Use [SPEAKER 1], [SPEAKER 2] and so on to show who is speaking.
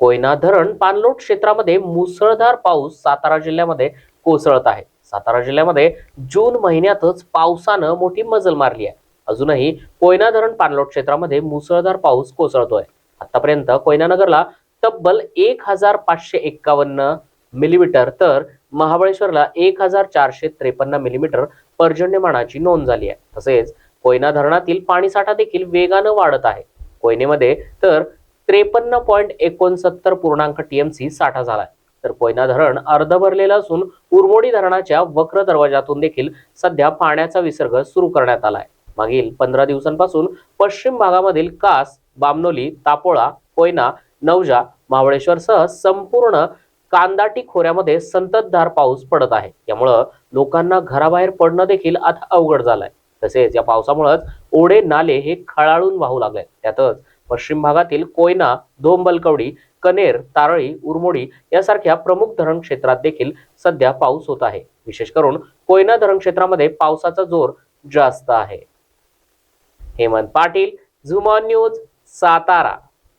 [SPEAKER 1] कोयना धरण पाणलोट क्षेत्रामध्ये मुसळधार पाऊस सातारा जिल्ह्यामध्ये कोसळत आहे. सातारा जिल्ह्यामध्ये जून महिन्यातच पावसानं मोठी मजल मारली आहे. अजूनही कोयना धरण पाणलोट क्षेत्रामध्ये मुसळधार पाऊस कोसळतोय. आतापर्यंत कोयनानगरला तब्बल एक हजार पाचशे एक्कावन्न मिलीमीटर तर महाबळेश्वरला एक हजार चारशे त्रेपन्न मिलीमीटर पर्जन्यमानाची नोंद झाली आहे. तसेच कोयना धरणातील पाणीसाठा देखील वेगानं वाढत आहे. कोयनेमध्ये तर त्रेपन्न पॉईंट एकोणसत्तर पूर्णांक टीएमसी साठा झालाय. तर कोयना धरण अर्ध भरलेलं असून उरमोडी धरणाच्या वक्र दरवाजातून देखील सध्या पाण्याचा विसर्ग सुरू करण्यात आलाय. मागील पंधरा दिवसांपासून पश्चिम भागामधील कास बामनोली तापोळा कोयना नवजा महाबळेश्वरसह संपूर्ण कांदाटी खोऱ्यामध्ये संततधार पाऊस पडत आहे. यामुळं लोकांना घराबाहेर पडणं देखील आता अवघड झालंय. तसेच या पावसामुळेच ओढे नाले हे खळाळून वाहू लागले त्यातच पश्चिम भागातील कोयना धोंबलकवडी कनेर तारळी उरमोडी यासारख्या प्रमुख धरण क्षेत्रात देखील सध्या पाऊस होत आहे. विशेष करून कोयना धरण क्षेत्रामध्ये पावसाचा जोर जास्त आहे. हेमंत पाटील झुमॉन न्यूज सातारा.